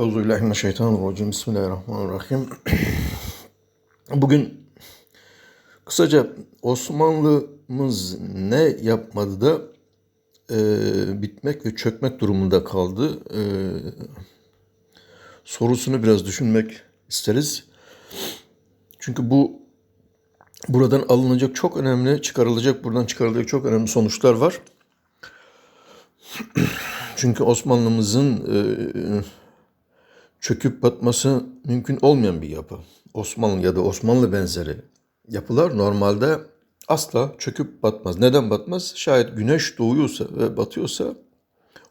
Euzubillahimineşşeytanirracim. Bismillahirrahmanirrahim. Bugün kısaca Osmanlımız ne yapmadı da e, bitmek ve çökmek durumunda kaldı e, sorusunu biraz düşünmek isteriz. Çünkü bu buradan alınacak çok önemli, çıkarılacak buradan çıkarılacak çok önemli sonuçlar var. Çünkü Osmanlımızın e, çöküp batması mümkün olmayan bir yapı. Osmanlı ya da Osmanlı benzeri yapılar normalde asla çöküp batmaz. Neden batmaz? Şayet güneş doğuyorsa ve batıyorsa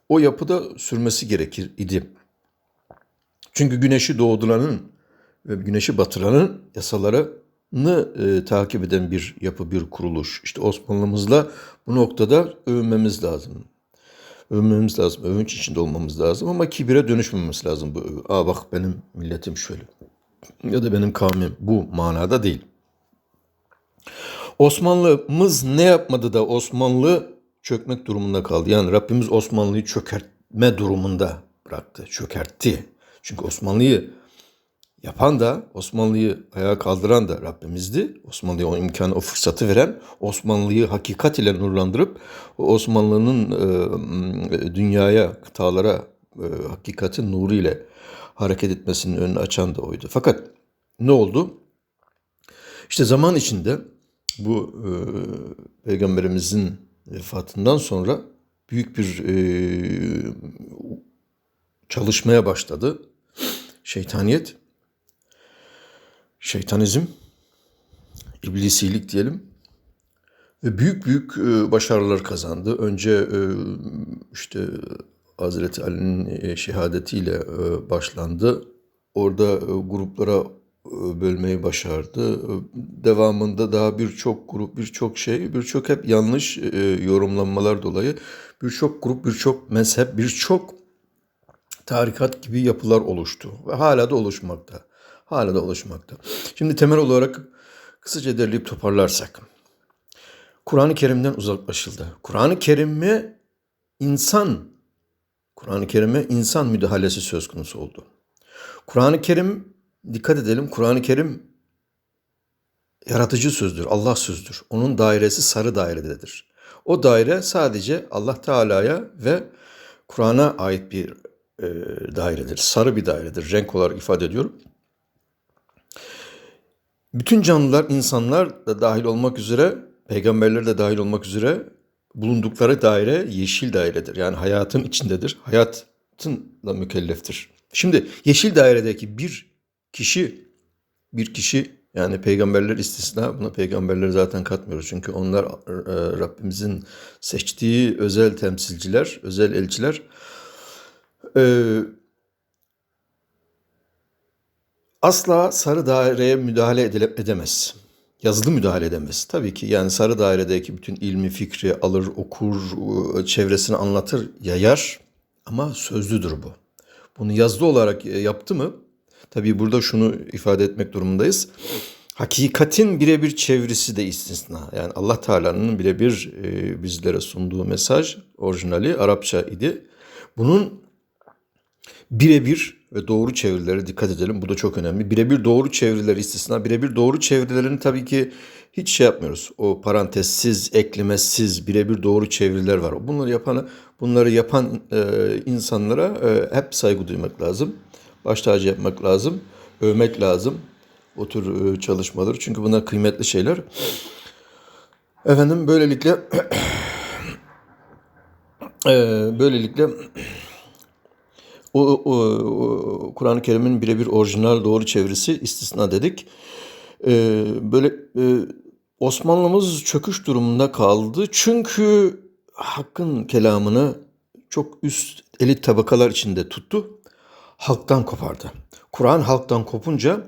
o yapıda sürmesi gerekir idi. Çünkü güneşi doğduranın ve güneşi batıranın yasalarını e, takip eden bir yapı, bir kuruluş. İşte Osmanlımızla bu noktada övünmemiz lazım övünmemiz lazım. Övünç içinde olmamız lazım ama kibire dönüşmememiz lazım. Bu, Aa bak benim milletim şöyle. Ya da benim kavmim bu manada değil. Osmanlımız ne yapmadı da Osmanlı çökmek durumunda kaldı. Yani Rabbimiz Osmanlı'yı çökertme durumunda bıraktı, çökertti. Çünkü Osmanlı'yı yapan da, Osmanlı'yı ayağa kaldıran da Rabbimizdi. Osmanlı'ya o imkanı, o fırsatı veren, Osmanlı'yı hakikat ile nurlandırıp Osmanlı'nın e, dünyaya, kıtalara e, hakikatin nuru ile hareket etmesinin önünü açan da oydu. Fakat ne oldu? İşte zaman içinde bu e, peygamberimizin vefatından sonra büyük bir e, çalışmaya başladı. Şeytaniyet, şeytanizm, iblisilik diyelim ve büyük büyük e, başarılar kazandı. Önce e, işte Hazreti Ali'nin e, şehadetiyle başlandı. Orada gruplara bölmeyi başardı. Devamında daha birçok grup, birçok şey, birçok hep yanlış yorumlanmalar dolayı birçok grup, birçok mezhep, birçok tarikat gibi yapılar oluştu ve hala da oluşmakta. Hala da oluşmakta. Şimdi temel olarak kısaca derleyip toparlarsak. Kur'an-ı Kerim'den uzaklaşıldı. Kur'an-ı Kerim'e insan Kur'an-ı Kerim'e insan müdahalesi söz konusu oldu. Kur'an-ı Kerim dikkat edelim Kur'an-ı Kerim yaratıcı sözdür, Allah sözdür. Onun dairesi sarı dairededir. O daire sadece Allah Teala'ya ve Kur'an'a ait bir e, dairedir. Sarı bir dairedir. Renk olarak ifade ediyorum. Bütün canlılar, insanlar da dahil olmak üzere, peygamberler de dahil olmak üzere bulundukları daire yeşil dairedir. Yani hayatın içindedir. Hayatınla mükelleftir. Şimdi yeşil dairedeki bir kişi, bir kişi yani peygamberler istisna, buna peygamberleri zaten katmıyoruz. Çünkü onlar e, Rabbimizin seçtiği özel temsilciler, özel elçiler. Ee, asla sarı daireye müdahale edemez. Yazılı müdahale edemez. Tabii ki yani sarı dairedeki bütün ilmi fikri alır, okur, çevresini anlatır, yayar ama sözlüdür bu. Bunu yazılı olarak yaptı mı? Tabii burada şunu ifade etmek durumundayız. Hakikatin birebir çevirisi de istisna. Yani Allah Teala'nın birebir e, bizlere sunduğu mesaj orijinali Arapça idi. Bunun birebir ve doğru çevirilere dikkat edelim. Bu da çok önemli. Birebir doğru çeviriler istisna. Birebir doğru çevirilerini tabii ki hiç şey yapmıyoruz. O parantezsiz, eklemesiz birebir doğru çeviriler var. Bunları yapan bunları yapan e, insanlara e, hep saygı duymak lazım. Baş tacı yapmak lazım. Övmek lazım. O tür e, çalışmaları. Çünkü bunlar kıymetli şeyler. Efendim böylelikle e, böylelikle o, o, o Kur'an-ı Kerim'in birebir orijinal doğru çevirisi istisna dedik. Ee, böyle e, Osmanlımız çöküş durumunda kaldı. Çünkü Hakk'ın kelamını çok üst elit tabakalar içinde tuttu. Halktan kopardı. Kur'an halktan kopunca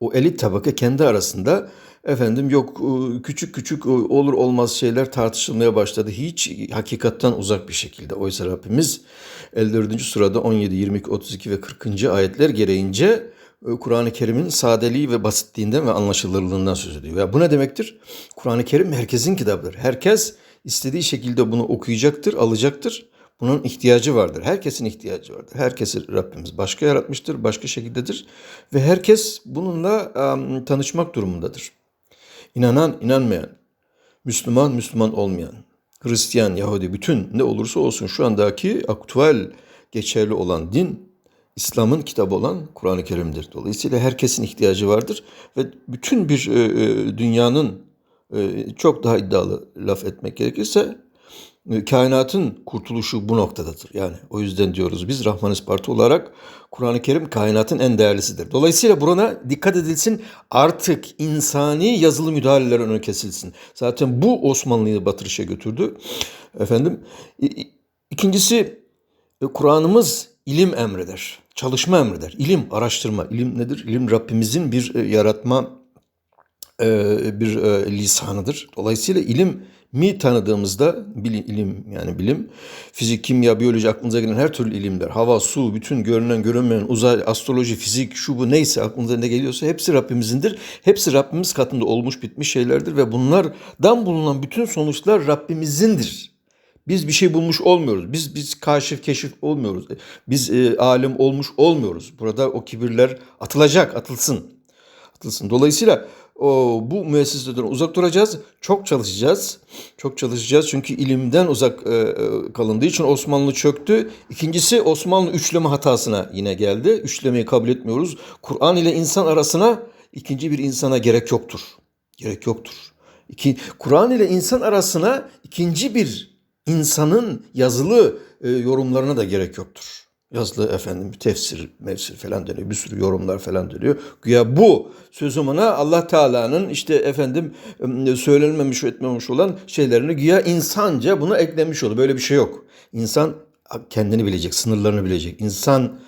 o elit tabaka kendi arasında efendim yok e, küçük küçük e, olur olmaz şeyler tartışılmaya başladı. Hiç hakikattan uzak bir şekilde. Oysa Rabbimiz 54. surada 17, 22, 32 ve 40. ayetler gereğince e, Kur'an-ı Kerim'in sadeliği ve basitliğinden ve anlaşılırlığından söz ediyor. Ya bu ne demektir? Kur'an-ı Kerim herkesin kitabıdır. Herkes istediği şekilde bunu okuyacaktır, alacaktır. Bunun ihtiyacı vardır. Herkesin ihtiyacı vardır. Herkesi Rabbimiz başka yaratmıştır, başka şekildedir. Ve herkes bununla em, tanışmak durumundadır. İnanan, inanmayan, Müslüman, Müslüman olmayan, Hristiyan, Yahudi bütün ne olursa olsun şu andaki aktüel geçerli olan din İslam'ın kitabı olan Kur'an-ı Kerim'dir. Dolayısıyla herkesin ihtiyacı vardır ve bütün bir e, e, dünyanın e, çok daha iddialı laf etmek gerekirse kainatın kurtuluşu bu noktadadır. Yani o yüzden diyoruz biz Rahmanist Parti olarak Kur'an-ı Kerim kainatın en değerlisidir. Dolayısıyla buna dikkat edilsin. Artık insani yazılı müdahaleler önü kesilsin. Zaten bu Osmanlı'yı batırışa götürdü. Efendim ikincisi e, Kur'an'ımız ilim emreder. Çalışma emreder. İlim, araştırma. İlim nedir? İlim Rabbimizin bir e, yaratma e, bir e, lisanıdır. Dolayısıyla ilim mi tanıdığımızda bilim, ilim yani bilim, fizik, kimya, biyoloji aklınıza gelen her türlü ilimler, hava, su, bütün görünen, görünmeyen, uzay, astroloji, fizik, şu bu neyse aklınıza ne geliyorsa hepsi Rabbimizindir. Hepsi Rabbimiz katında olmuş bitmiş şeylerdir ve bunlardan bulunan bütün sonuçlar Rabbimizindir. Biz bir şey bulmuş olmuyoruz. Biz biz kaşif keşif olmuyoruz. Biz e, alim olmuş olmuyoruz. Burada o kibirler atılacak, atılsın. Atılsın. Dolayısıyla o, bu müesseselerden uzak duracağız. Çok çalışacağız. Çok çalışacağız çünkü ilimden uzak e, e, kalındığı için Osmanlı çöktü. İkincisi Osmanlı üçleme hatasına yine geldi. Üçlemeyi kabul etmiyoruz. Kur'an ile insan arasına ikinci bir insana gerek yoktur. Gerek yoktur. İki, Kur'an ile insan arasına ikinci bir insanın yazılı e, yorumlarına da gerek yoktur. Yazılı efendim tefsir, mevsir falan dönüyor. Bir sürü yorumlar falan dönüyor. Güya bu sözümüne Allah Teala'nın işte efendim söylenmemiş etmemiş olan şeylerini güya insanca buna eklemiş oldu. Böyle bir şey yok. İnsan kendini bilecek, sınırlarını bilecek. İnsan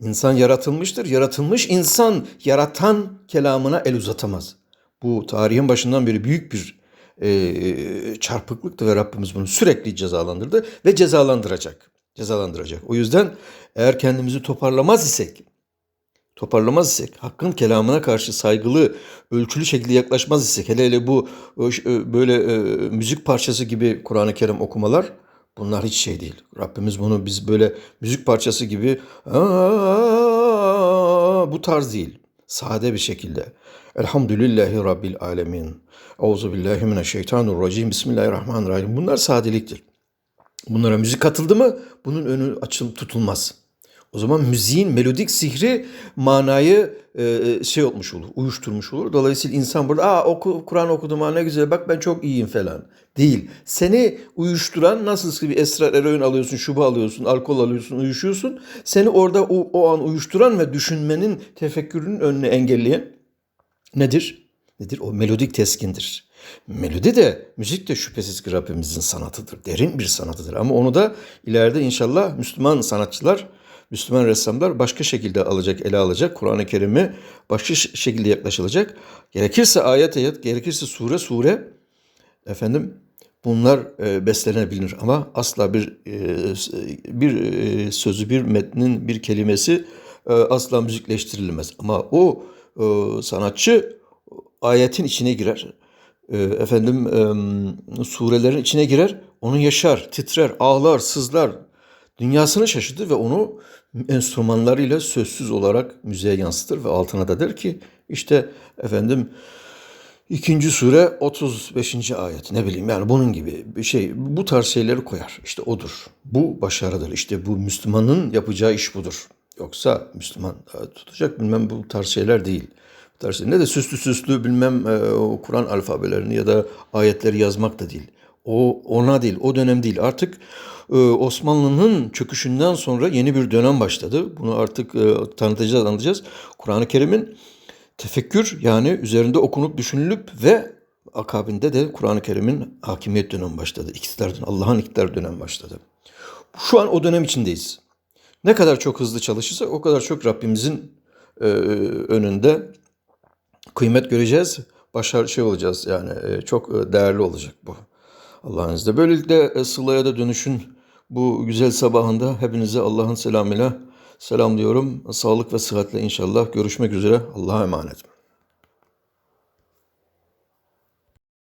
insan yaratılmıştır. Yaratılmış insan yaratan kelamına el uzatamaz. Bu tarihin başından beri büyük bir e, çarpıklıktı ve Rabbimiz bunu sürekli cezalandırdı ve cezalandıracak. Cezalandıracak. O yüzden eğer kendimizi toparlamaz isek, toparlamaz isek, hakkın kelamına karşı saygılı, ölçülü şekilde yaklaşmaz isek, hele hele bu e, böyle e, müzik parçası gibi Kur'an-ı Kerim okumalar, bunlar hiç şey değil. Rabbimiz bunu biz böyle müzik parçası gibi bu tarz değil. Sade bir şekilde. Elhamdülillahi Rabbil Alemin. Euzu billahi mineşşeytanirracim. Bismillahirrahmanirrahim. Bunlar sadeliktir. Bunlara müzik katıldı mı bunun önü açılıp tutulmaz. O zaman müziğin melodik sihri manayı e, şey olmuş olur, uyuşturmuş olur. Dolayısıyla insan burada aa oku, Kur'an okudum ha ne güzel bak ben çok iyiyim falan. Değil. Seni uyuşturan nasıl ki bir esrar eroin alıyorsun, şubu alıyorsun, alkol alıyorsun, uyuşuyorsun. Seni orada o, o an uyuşturan ve düşünmenin, tefekkürünün önüne engelleyen nedir? Nedir? O melodik teskindir. Melodi de, müzik de şüphesiz ki Rabbimizin sanatıdır. Derin bir sanatıdır. Ama onu da ileride inşallah Müslüman sanatçılar, Müslüman ressamlar başka şekilde alacak, ele alacak. Kur'an-ı Kerim'e başka şekilde yaklaşılacak. Gerekirse ayet ayet, gerekirse sure sure efendim bunlar e, beslenebilir ama asla bir e, bir e, sözü, bir metnin, bir kelimesi e, asla müzikleştirilmez. Ama o e, sanatçı ayetin içine girer. E, efendim e, surelerin içine girer, onu yaşar, titrer, ağlar, sızlar. Dünyasını şaşırtır ve onu enstrümanlarıyla sözsüz olarak müziğe yansıtır ve altına da der ki işte efendim ikinci sure 35. ayet ne bileyim yani bunun gibi bir şey bu tarz şeyleri koyar. İşte odur. Bu başarıdır. İşte bu Müslümanın yapacağı iş budur. Yoksa Müslüman e, tutacak bilmem bu tarz şeyler değil. Ne de süslü süslü bilmem e, Kur'an alfabelerini ya da ayetleri yazmak da değil. O ona değil, o dönem değil. Artık e, Osmanlı'nın çöküşünden sonra yeni bir dönem başladı. Bunu artık e, tanıtacağız, anlatacağız. Kur'an-ı Kerim'in tefekkür yani üzerinde okunup düşünülüp ve akabinde de Kur'an-ı Kerim'in hakimiyet dönemi başladı. İktidar, Allah'ın iktidar dönemi başladı. Şu an o dönem içindeyiz. Ne kadar çok hızlı çalışırsa o kadar çok Rabbimizin e, önünde kıymet göreceğiz. Başarı şey olacağız yani e, çok e, değerli olacak bu. Allah'ın izniyle. Böylelikle e, Sıla'ya da dönüşün bu güzel sabahında hepinize Allah'ın selamıyla selamlıyorum. Sağlık ve sıhhatle inşallah görüşmek üzere. Allah'a emanet.